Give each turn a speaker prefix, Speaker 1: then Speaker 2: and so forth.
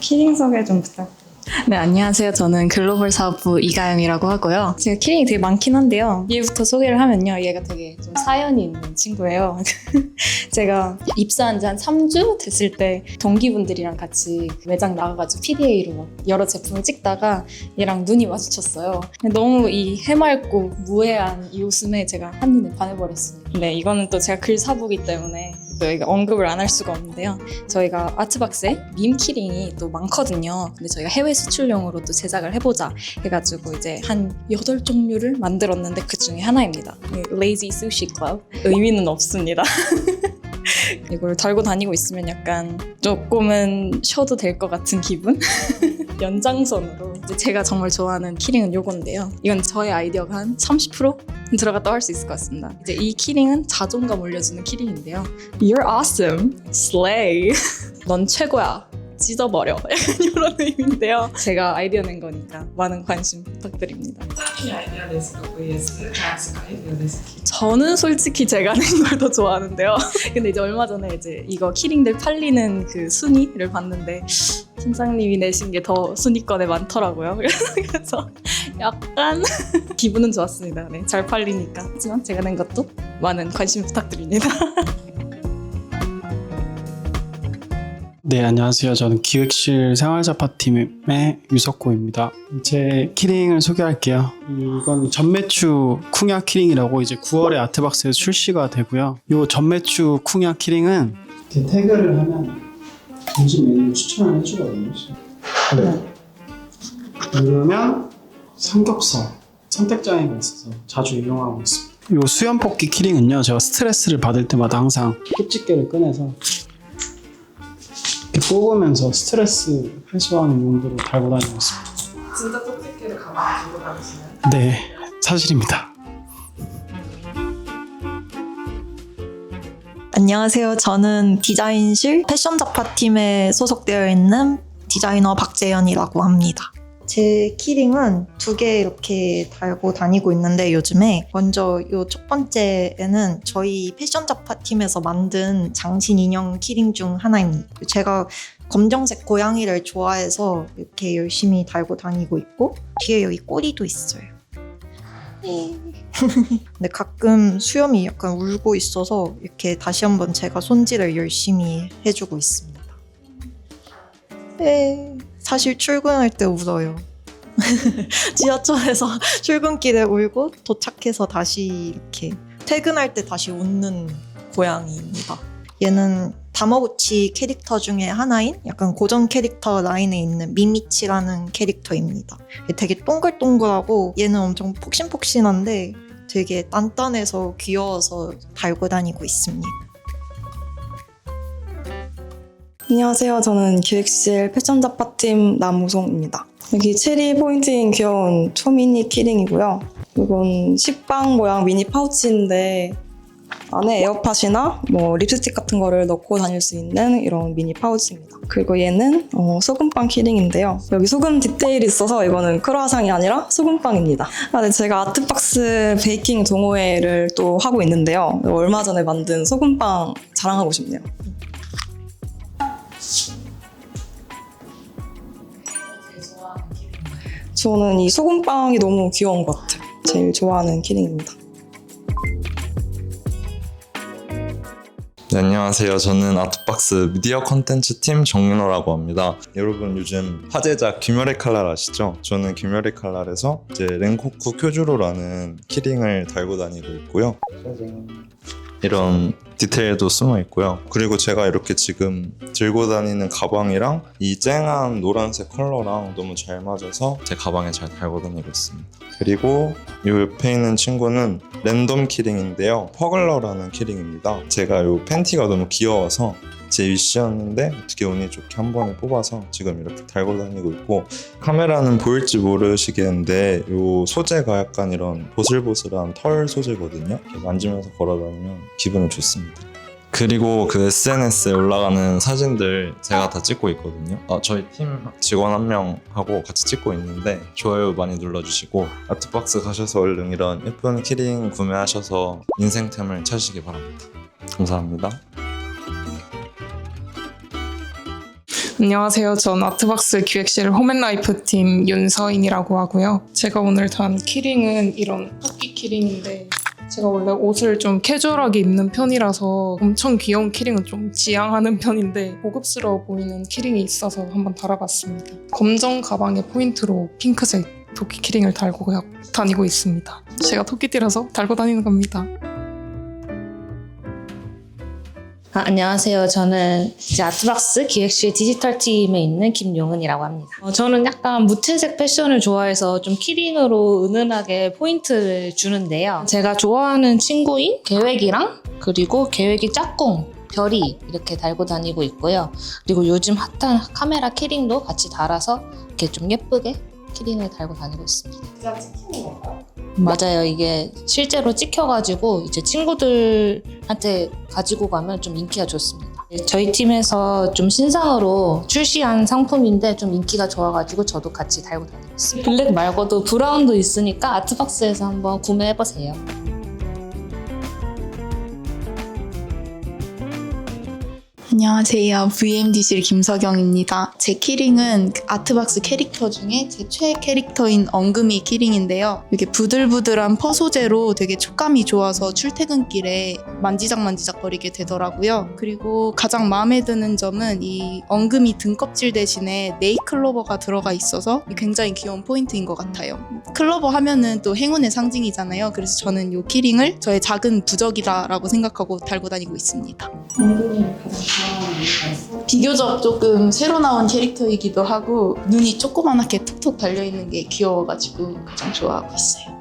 Speaker 1: 키링 소개 좀 부탁드립니다. 네, 안녕하세요. 저는 글로벌 사업부 이가영이라고 하고요. 제가 키링이 되게 많긴 한데요. 얘부터 소개를 하면요. 얘가 되게 좀 사연이 있는 친구예요. 제가 입사한 지 한 3주 됐을 때 동기분들이랑 같이 매장 나가가지고 PDA로 여러 제품을 찍다가 얘랑 눈이 마주쳤어요. 너무 이 해맑고 무해한 이 웃음에 제가 한눈에 반해버렸어요. 네, 이거는 또 제가 글 사부기 때문에 또 여기가 언급을 안 할 수가 없는데요. 저희가 아트박스에 밈 키링이 또 많거든요. 근데 저희가 해외 수출용으로 또 제작을 해보자 해가지고 이제 한 8종류를 만들었는데 그 중에 하나입니다. Lazy Sushi Club. 의미는 없습니다. 이걸 달고 다니고 있으면 약간 조금은 쉬어도 될 것 같은 기분? 연장선으로 제가 정말 좋아하는 키링은 요건데요. 이건 저의 아이디어가 한 30% 들어갔다 할수 있을 것 같습니다. 이제 이 키링은 자존감 올려주는 키링인데요. You're awesome. Slay. 넌 최고야. 찢어버려 이런 의미인데요. 제가 아이디어 낸 거니까 많은 관심 부탁드립니다.
Speaker 2: 딱히 아이디어 냈을까 vs 자학생 아이디어 냈을까?
Speaker 1: 저는 솔직히 제가 낸 걸 더 좋아하는데요. 근데 이제 얼마 전에 이제 이거 키링들 팔리는 그 순위를 봤는데 팀장님이 내신 게 더 순위권에 많더라고요. 그래서 약간 기분은 좋았습니다. 네, 잘 팔리니까. 하지만 제가 낸 것도 많은 관심 부탁드립니다.
Speaker 3: 네, 안녕하세요. 저는 기획실 생활자파팀의 유석호입니다. 제 키링을 소개할게요. 이건 전매추 쿵야 키링이라고 이제 9월에 아트박스에서 출시가 되고요. 이 전매추 쿵야 키링은 이렇게 태그를 하면 점심 메뉴를 추천을 해주거든요. 네. 누르면 삼겹살 선택장애가 있어서 자주 이용하고 있습니다. 이 수염 뽑기 키링은요, 제가 스트레스를 받을 때마다 항상 흡집개를 꺼내서 뽑으면서 스트레스 해소하는 용도로 달고 다녔습니다.
Speaker 2: 진짜 쪽집게를 가만히 들고 다니시나요?
Speaker 3: 네, 사실입니다.
Speaker 4: 안녕하세요. 저는 디자인실 패션 작파팀에 소속되어 있는 디자이너 박재현이라고 합니다. 제 키링은 두 개 이렇게 달고 다니고 있는데 요즘에 먼저 요 첫 번째에는 저희 패션 잡화 팀에서 만든 장신 인형 키링 중 하나입니다. 제가 검정색 고양이를 좋아해서 이렇게 열심히 달고 다니고 있고 뒤에 여기 꼬리도 있어요. 근데 가끔 수염이 약간 울고 있어서 이렇게 다시 한번 제가 손질을 열심히 해주고 있습니다. 네, 사실 출근할 때 울어요. 지하철에서 출근길에 울고 도착해서 다시 이렇게 퇴근할 때 다시 웃는 고양이입니다. 얘는 다마고치 캐릭터 중에 하나인 약간 고전 캐릭터 라인에 있는 미미치라는 캐릭터입니다. 되게 동글동글하고 얘는 엄청 폭신폭신한데 되게 단단해서 귀여워서 달고 다니고 있습니다.
Speaker 5: 안녕하세요. 저는 기획실 패션 잡화팀 남우송입니다. 여기 체리 포인트인 귀여운 초미니 키링이고요. 이건 식빵 모양 미니 파우치인데 안에 에어팟이나 뭐 립스틱 같은 거를 넣고 다닐 수 있는 이런 미니 파우치입니다. 그리고 얘는 어, 소금빵 키링인데요. 여기 소금 디테일이 있어서 이거는 크로아상이 아니라 소금빵입니다. 아, 네, 제가 아트박스 베이킹 동호회를 또 하고 있는데요. 얼마 전에 만든 소금빵 자랑하고 싶네요. 저는 이 소금빵이 너무 귀여운 것 같아요. 제일 좋아하는 키링입니다.
Speaker 6: 네, 안녕하세요. 저는 아트박스 미디어 컨텐츠 팀 정윤호라고 합니다. 여러분 요즘 화제작 김열의 칼날 아시죠? 저는 김열의 칼날에서 이제 랭코쿠 쿄주로라는 키링을 달고 다니고 있고요. 이런 디테일도 숨어 있고요. 그리고 제가 이렇게 지금 들고 다니는 가방이랑 이 쨍한 노란색 컬러랑 너무 잘 맞아서 제 가방에 잘 달고 다니고 있습니다. 그리고 이 옆에 있는 친구는 랜덤 키링인데요. 퍼글러라는 키링입니다. 제가 이 팬티가 너무 귀여워서 제 위시였는데 어떻게 운이 좋게 한 번에 뽑아서 지금 이렇게 달고 다니고 있고 카메라는 보일지 모르시겠는데 이 소재가 약간 이런 보슬보슬한 털 소재거든요. 이렇게 만지면서 걸어다니면 기분이 좋습니다. 그리고 그 SNS에 올라가는 사진들 제가 다 찍고 있거든요. 아, 저희 팀 직원 한 명하고 같이 찍고 있는데 좋아요 많이 눌러주시고 아트박스 가셔서 얼른 이런 예쁜 키링 구매하셔서 인생템을 찾으시기 바랍니다. 감사합니다.
Speaker 2: 안녕하세요. 전 아트박스 기획실 홈앤라이프 팀 윤서인이라고 하고요. 제가 오늘 단 키링은 이런 토끼 키링인데 제가 원래 옷을 좀 캐주얼하게 입는 편이라서 엄청 귀여운 키링은 좀 지향하는 편인데 고급스러워 보이는 키링이 있어서 한번 달아봤습니다. 검정 가방에 포인트로 핑크색 토끼 키링을 달고 다니고 있습니다. 제가 토끼띠라서 달고 다니는 겁니다.
Speaker 7: 아, 안녕하세요. 저는 아트박스 기획실 디지털 팀에 있는 김용은이라고 합니다. 어, 저는 약간 무채색 패션을 좋아해서 좀 키링으로 은은하게 포인트를 주는데요. 제가 좋아하는 친구인 계획이랑 그리고 계획이 짝꿍 별이 이렇게 달고 다니고 있고요. 그리고 요즘 핫한 카메라 키링도 같이 달아서 이렇게 좀 예쁘게 키링을 달고 다니고 있습니다. 맞아요. 이게 실제로 찍혀가지고 이제 친구들한테 가지고 가면 좀 인기가 좋습니다. 저희 팀에서 좀 신상으로 출시한 상품인데 좀 인기가 좋아가지고 저도 같이 달고 다니고 있어요. 블랙 말고도 브라운도 있으니까 아트박스에서 한번 구매해보세요.
Speaker 8: 안녕하세요. VMD실 김석영입니다. 제 키링은 그 아트박스 캐릭터 중에 제 최애 캐릭터인 엉금이 키링인데요. 이게 부들부들한 퍼 소재로 되게 촉감이 좋아서 출퇴근길에 만지작만지작거리게 되더라고요. 그리고 가장 마음에 드는 점은 이 엉금이 등껍질 대신에 네이클로버가 들어가 있어서 굉장히 귀여운 포인트인 것 같아요. 클로버 하면은 또 행운의 상징이잖아요. 그래서 저는 이 키링을 저의 작은 부적이다라고 생각하고 달고 다니고 있습니다. 비교적 조금 새로 나온 캐릭터이기도 하고 눈이 조그만하게 톡톡 달려있는 게 귀여워가지고 가장 좋아하고 있어요.